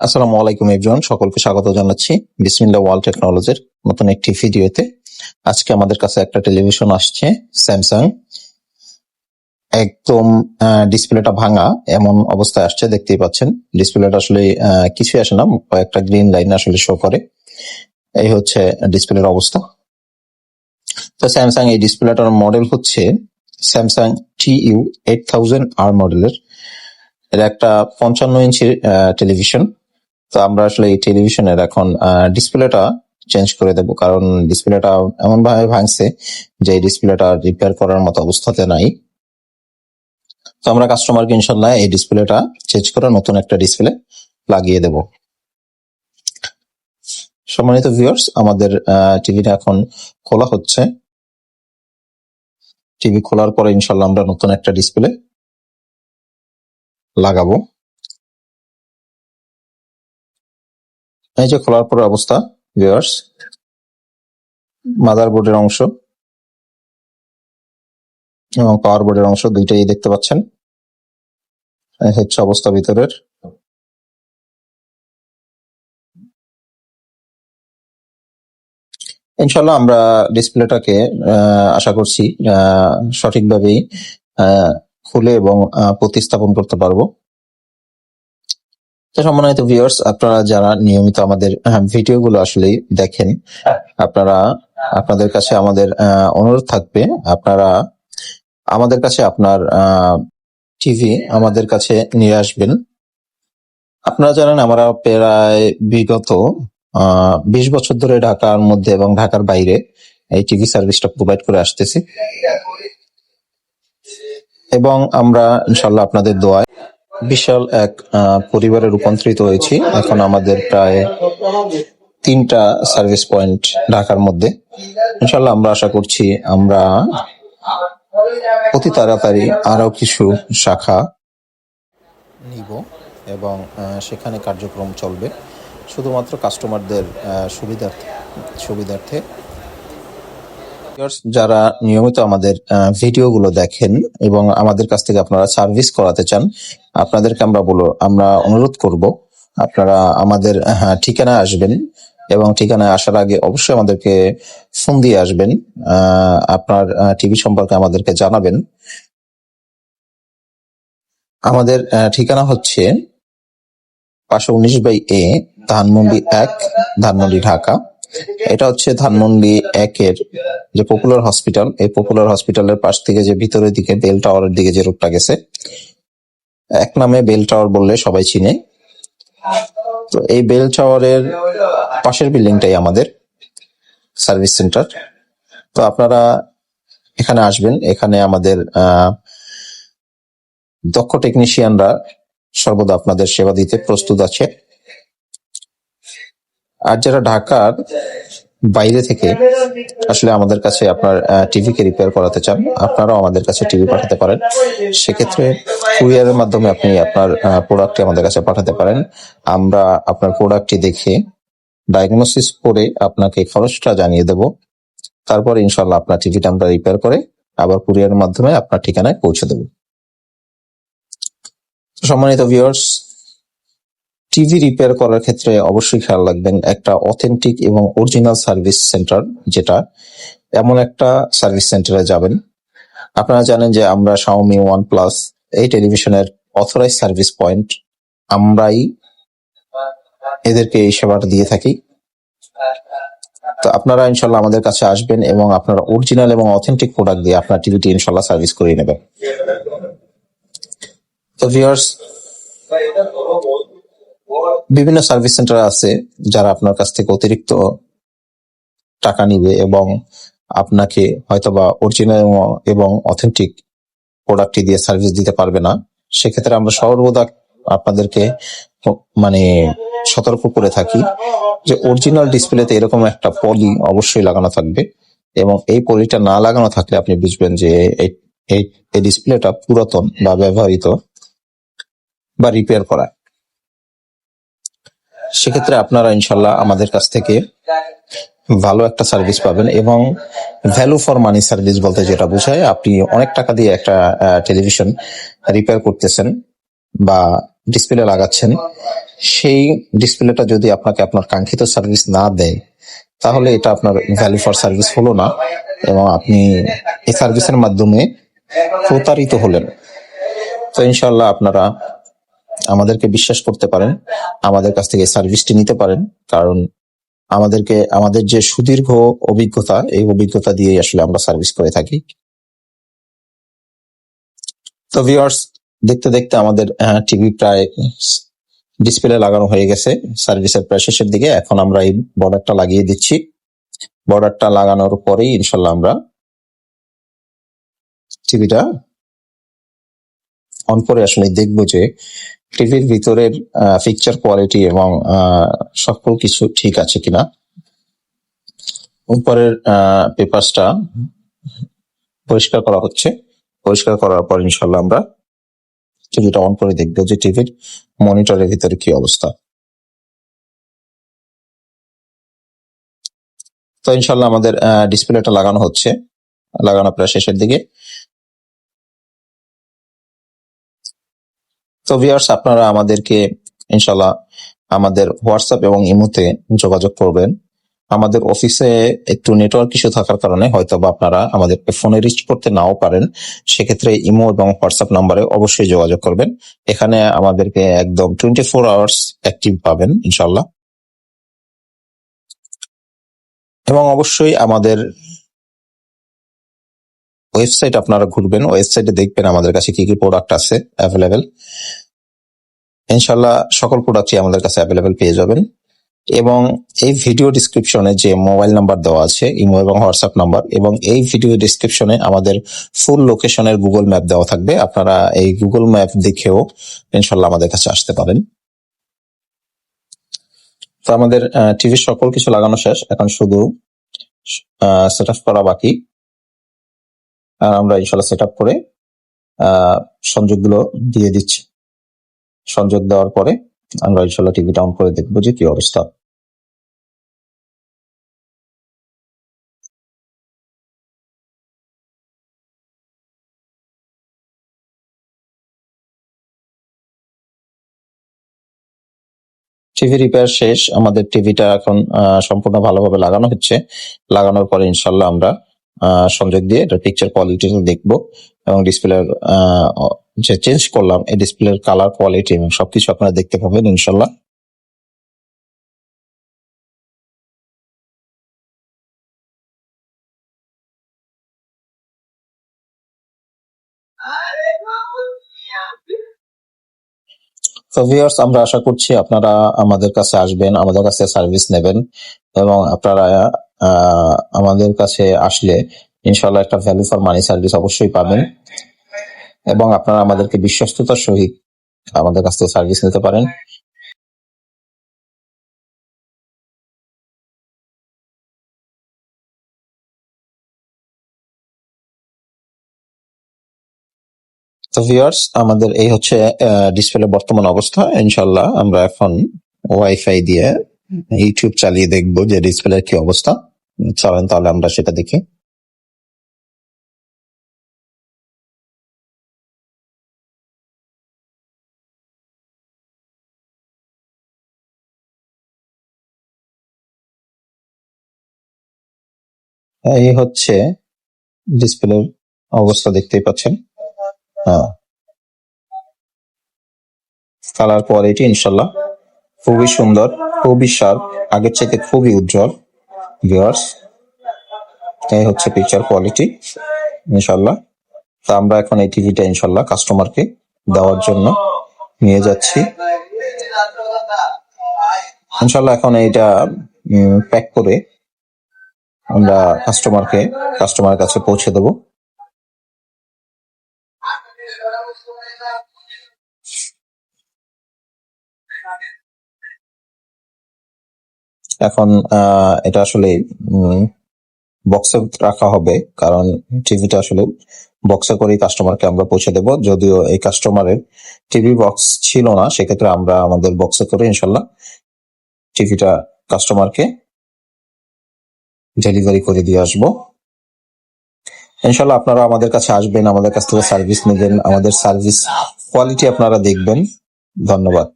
আসসালামু আলাইকুম এভরিওয়ান সকলকে স্বাগত জানাচ্ছি বিসমিল্লা ওয়াল টেকনোলজির নতুন একটি ভিডিওতে। আজকে আমাদের কাছে একটা টেলিভিশন আসছে স্যামসাং একদম ডিসপ্লেটা ভাঙা, এমন অবস্থায় আসছে, দেখতেই পাচ্ছেন। ডিসপ্লেটা আসলে কিছুই আসে না, কয়েকটা গ্রিন লাইন আসলে শো করে। এই হচ্ছে ডিসপ্লের অবস্থা। তো স্যামসাং এই ডিসপ্লেটার মডেল হচ্ছে Samsung T U eight thousand আর মডেলের এটা একটা পঞ্চান্ন ইঞ্চির টেলিভিশন তো আমরা আসলে এই টেলিভিশনের এখন ডিসপ্লেটা চেঞ্জ করে দেব। কারণ ডিসপ্লেটা এমন ভাবে ভাঙছে যে ডিসপ্লেটা রিপেয়ার করার মতো অবস্থাতে নাই। তো আমরা কাস্টমারকে ইনশাল্লাহ এই ডিসপ্লেটা চেঞ্জ করে নতুন একটা ডিসপ্লে লাগিয়ে দেব। সম্মানিত ভিউয়ার্স আমাদের টিভিটা এখন খোলা হচ্ছে। টিভি খোলার পরে ইনশাল্লাহ আমরা নতুন একটা ডিসপ্লে লাগাবো। এই যে খোলার পরে অবস্থা ভিউয়ার্স মাদার মাদারবোর্ডের অংশ এবং পাওয়ার বোর্ডের অংশ দুইটাই দেখতে পাচ্ছেন। হচ্ছে অবস্থা ভিতরের। ইনশাল্লাহ আমরা ডিসপ্লেটাকে আশা করছি সঠিকভাবেই খুলে এবং প্রতিস্থাপন করতে পারব। তো সম্মানিত ভিউয়ার্স আপনারা যারা নিয়মিত আমাদের ভিডিও গুলো আসলে দেখেন, আপনারা, আপনাদের কাছে আমাদের অনুরোধ থাকবে, আপনারা আমাদের কাছে আপনার টিভি আমাদের কাছে নিয়ে আসবেন। আপনারা জানেন আমরা প্রায় বিগত বিশ বছর ধরে ঢাকার মধ্যে এবং ঢাকার বাইরে এই টিভি সার্ভিসটা প্রোভাইড করে আসতেছি। এবং আমরা ইনশাল্লাহ আপনাদের দোয়ায় বিশাল এক পরিবারে রূপান্তরিত হয়েছি। এখন আমাদের প্রায় তিনটা সার্ভিস পয়েন্ট ঢাকার মধ্যে। ইনশাল্লাহ আমরা আশা করছি আমরা অতি তাড়াতাড়ি আরও কিছু শাখা নিব এবং সেখানে কার্যক্রম চলবে। শুধুমাত্র কাস্টমারদের সুবিধার্থে সুবিধার্থে যারা নিয়মিত আমাদের ভিডিওগুলো দেখেন এবং আমাদের কাছ থেকে আপনারা সার্ভিস করাতে চান আপনাদেরকে আমরা বলো আমরা অনুরোধ করব আপনারা আমাদের হ্যাঁ, ঠিকানায় আসবেন এবং ঠিকানায় আসার আগে অবশ্যই আমাদেরকে ফোন দিয়ে আসবেন আপনার টিভি সম্পর্কে আমাদেরকে জানাবেন। আমাদের ঠিকানা হচ্ছে পাঁচশো উনিশ বাই এ ধানমন্ডি এক ধানমন্ডি ঢাকা। এটা হচ্ছে ধানমন্ডি একের যে পপুলার হসপিটাল এই পপুলার হসপিটালের পাশ থেকে যে ভিতরের দিকে বেল টাওয়ারের দিকে যে রোডটা গেছে, এক নামে বেল টাওয়ার বললে সবাই চিনে। তো এই বেল টাওয়ারের পাশের বিল্ডিংটাই আমাদের সার্ভিস সেন্টার তো আপনারা এখানে আসবেন, এখানে আমাদের দক্ষ টেকনিশিয়ানরা সর্বদা আপনাদের সেবা দিতে প্রস্তুত আছে। আর যারা ঢাকার বাইরে থেকে আসলে আমাদের কাছে আপনার টিভি কে রিপেয়ার করাতে চান, আপনারাও আমাদের কাছে টিভি পাঠাতে পারেন। সেক্ষেত্রে কুরিয়ারের মাধ্যমে আপনি আপনার প্রোডাক্টটি আমাদের কাছে পাঠাতে পারেন। আমরা আপনার প্রোডাক্টটি দেখে ডায়াগনোসিস করে আপনাকে খরচটা জানিয়ে দেব। তারপর ইনশাল্লাহ আপনার টিভিটা আমরা রিপেয়ার করে আবার কুরিয়ারের মাধ্যমে আপনার ঠিকানায় পৌঁছে দেব। সম্মানিত ভিউয়ার্স টিভি রিপেয়ার করার ক্ষেত্রে অবশ্যই খেয়াল রাখবেন একটা অথেন্টিক এবং অরিজিনাল সার্ভিস সেন্টার যেটা এমন একটা সার্ভিস সেন্টারে যাবেন। আপনারা জানেন যে আমরা শাওমি ওয়ান প্লাস এই টেলিভিশনের অথরাইজ সার্ভিস পয়েন্ট আমরাই এদেরকে এই সেবাটা দিয়ে থাকি। তো আপনারা ইনশাল্লাহ আমাদের কাছে আসবেন এবং আপনারা অরিজিনাল এবং অথেন্টিক প্রোডাক্ট দিয়ে আপনার টিভিটি ইনশাল্লাহ সার্ভিস করিয়ে নেবেন। তো ভিউয়ার্স বিভিন্ন সার্ভিস সেন্টার আছে যারা আপনার কাছ থেকে অতিরিক্ত টাকা নিবে এবং আপনাকে হয়তোবা অরিজিনাল এবং অথেন্টিক প্রোডাক্টটি দিয়ে সার্ভিস দিতে পারবে না। সেক্ষেত্রে আমরা সর্বদা আপনাদেরকে মানে সতর্ক করে থাকি যে অরিজিনাল ডিসপ্লেতে এরকম একটা পলি অবশ্যই লাগানো থাকবে এবং এই পলিটা না লাগানো থাকলে আপনি বুঝবেন যে এই ডিসপ্লেটা পুরাতন বা ব্যবহৃত বা রিপেয়ার করা। সেক্ষেত্রে আপনারা ইনশাল্লাহ আমাদের কাছ থেকে ভালো একটা সার্ভিস পাবেন এবং ভ্যালু ফর মানি সার্ভিস বলতে যেটা বোঝায়, আপনি অনেক টাকা দিয়ে একটা টেলিভিশন রিপেয়ার করতেছেন বা ডিসপ্লে লাগাচ্ছেন, সেই ডিসপ্লেটা যদি আপনাকে আপনার কাঙ্ক্ষিত সার্ভিস না দেয়, তাহলে এটা আপনার ভ্যালু ফর সার্ভিস হলো না এবং আপনি এই সার্ভিসের মাধ্যমে প্রতারিত হলেন। তো ইনশাল্লাহ আপনারা আমাদেরকে বিশ্বাস করতে পারেন, আমাদের কাছ থেকে সার্ভিসটি নিতে পারেন, কারণ আমাদেরকে, আমাদের যে সুদীর্ঘ অভিজ্ঞতা, এই অভিজ্ঞতা দিয়ে আসলে আমরা সার্ভিস করে থাকি। তো ভিউয়ার্স দেখতে দেখতে আমাদের টিভি প্রায় ডিসপ্লে লাগানো হয়ে গেছে সার্ভিসের প্রায় শেষের দিকে। এখন আমরা এই বর্ডারটা লাগিয়ে দিচ্ছি। বর্ডারটা লাগানোর পরেই ইনশাল্লাহ আমরা টিভিটা অন করে আসলে দেখব যে টিভির ভিতরের পিকচার কোয়ালিটি এবং সকল কিছু ঠিক আছে কিনা? উপরের পেপারসটা পরিষ্কার করা হচ্ছে। পরিষ্কার করার পর ইনশাল্লাহ আমরা টিভিটা অন করে দেখব যে টিভির মনিটরের ভিতরে কি অবস্থা। তো ইনশাল্লাহ আমাদের ডিসপ্লেটা লাগানো হচ্ছে। লাগানো প্রায় শেষের দিকে। তো ভিউয়ার্স আপনারা আমাদেরকে ইনশাল্লাহ আমাদের হোয়াটসঅ্যাপ এবং ইমোতে যোগাযোগ করবেন। আমাদের অফিসে একটু নেটওয়ার্ক ইস্যু থাকার কারণে হয়তো বা আপনারা আমাদেরকে ফোনে রিচ করতে নাও পারেন। সেক্ষেত্রে ইমো এবং হোয়াটসঅ্যাপ নাম্বারে অবশ্যই যোগাযোগ করবেন। এখানে আমাদেরকে একদম টোয়েন্টি ফোর আওয়ার্স অ্যাক্টিভ পাবেন ইনশাল্লাহ এবং অবশ্যই আমাদের ওয়েবসাইট আপনারা ঘুরবেন। ওয়েবসাইটে দেখবেন আমাদের কাছে কি কি প্রোডাক্ট আছে অ্যাভেলেবেল ইনশাল্লাহ সকল প্রোডাক্টই আমাদের কাছে অ্যাভেলেবেল পেয়ে যাবেন। এবং এই ভিডিও ডিসক্রিপশনে যে মোবাইল নাম্বার দেওয়া আছে, ইমো এবং হোয়াটসঅ্যাপ নাম্বার এবং এই ভিডিও ডিসক্রিপশনে আমাদের ফুল লোকেশনের গুগল ম্যাপ দেওয়া থাকবে। আপনারা এই গুগল ম্যাপ দেখেও ইনশাল্লাহ আমাদের কাছে আসতে পারেন। তো আমাদের টিভির সকল কিছু লাগানো শেষ। এখন শুধু সেট আপ করা বাকি। আর আমরা ইনশাল্লাহ সেট আপ করে সংযোগগুলো দিয়ে দিচ্ছি। সংযোগ দেওয়ার পরে আমরা ইনশাল্লাহ টিভিটা অন করে দেখব যে কি অবস্থা। টিভি রিপেয়ার শেষ, আমাদের টিভিটা এখন সম্পূর্ণ ভালোভাবে লাগানো হচ্ছে। লাগানোর পরে ইনশাল্লাহ আমরা সংযোগ দিয়ে এটা পিকচার কোয়ালিটি দেখব এবং ডিসপ্লের চেঞ্জ করলাম, এই ডিসপ্লের কালার কোয়ালিটি এবং সবকিছু আপনারা দেখতে পাবেন ইনশাল্লাহ তো আমরা আশা করছি আপনারা আমাদের কাছে আসবেন, আমাদের কাছে সার্ভিস নেবেন এবং আপনারা আমাদের কাছে আসলে ইনশাল্লাহ একটা ভ্যালু ফর মানি সার্ভিস অবশ্যই পাবেন। এবং আপনারা আমাদেরকে বিশ্বস্ততার সহিত আমাদের কাছ থেকে সার্ভিস নিতে পারেন। তো ভিউয়ার্স আমাদের এই হচ্ছে ডিসপ্লে বর্তমান অবস্থা। ইনশাল্লাহ আমরা এখন ওয়াইফাই দিয়ে ইউটিউব চালিয়ে দেখব যে ডিসপ্লের কি অবস্থা। চলেন তাহলে আমরা সেটা দেখি। এই হচ্ছে ডিসপ্লের অবস্থা দেখতেই পাচ্ছেন। হ্যাঁ। কালার কোয়ালিটি ইনশাল্লাহ খুবই সুন্দর, খুবই শার্প, আগের চাইতে খুবই উজ্জ্বল। ভিউয়ার্স, এই হচ্ছে পিকচার কোয়ালিটি ইনশাল্লাহ তা আমরা এখন এই টিভিটা ইনশাল্লাহ কাস্টমারকে দেওয়ার জন্য নিয়ে যাচ্ছি। ইনশাল্লাহ এখন এইটা প্যাক করে আমরা কাস্টমারকে কাস্টমারের কাছে পৌঁছে দেবো। এখন এটা আসলে বক্সে রাখা হবে, কারণ টিভিটা আসলে বক্সে করেই কাস্টমারকে আমরা পৌঁছে দেব। যদিও এই কাস্টমারের টিভি বক্স ছিল না, সেক্ষেত্রে আমরা আমাদের বক্সে করে, ইনশাল্লাহ টিভিটা কাস্টমারকে ডেলিভারি করে দিয়ে আসব। ইনশাল্লাহ আপনারা আমাদের কাছে আসবেন, আমাদের কাছ থেকে সার্ভিস নেবেন, আমাদের সার্ভিস কোয়ালিটি আপনারা দেখবেন। ধন্যবাদ।